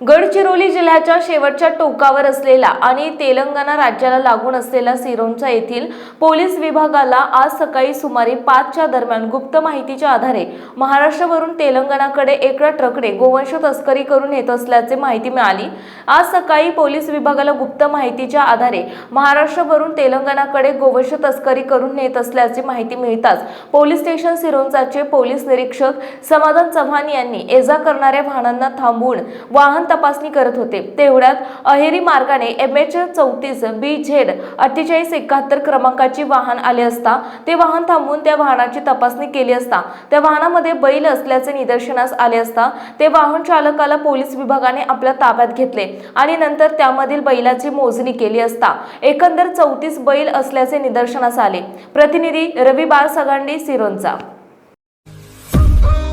गडचिरोली जिल्ह्याच्या शेवटच्या टोकावर असलेला आणि तेलंगणा राज्याला लागून असलेला सिरोंचा येथील पोलीस विभागाला आज सकाळी सुमारे पाचच्या दरम्यान गुप्त माहितीच्या आधारे महाराष्ट्रावरून तेलंगणाकडे एका ट्रकने गोवंश तस्करी करून येत असल्याचे माहिती मिळाली. आज सकाळी पोलीस विभागाला गुप्त माहितीच्या आधारे महाराष्ट्रावरून तेलंगणाकडे गोवंश तस्करी करून नेत असल्याची माहिती मिळताच पोलीस स्टेशन सिरोंचाचे पोलीस निरीक्षक समाधान चव्हाण यांनी एजा करणाऱ्या वाहनांना थांबवून वाहन तपासणी करत होते. तेवढ्यात अहेरी मार्गाने एम एच चौतीस बी झेड अठ्ठेचाळीस एकाहत्तर क्रमांकाची वाहन आले असता ते वाहन थांबवून त्या वाहनाची तपासणी केली असता त्या वाहनामध्ये बैल असल्याचे निदर्शनास आले असता ते वाहन चालकाला पोलीस विभागाने आपल्या ताब्यात घेतले आणि नंतर त्यामधील बैलाची मोजणी केली असता एकंदर चौतीस बैल असल्याचे निदर्शनास आले. प्रतिनिधी रवी बार सगांडी सिरोंचा.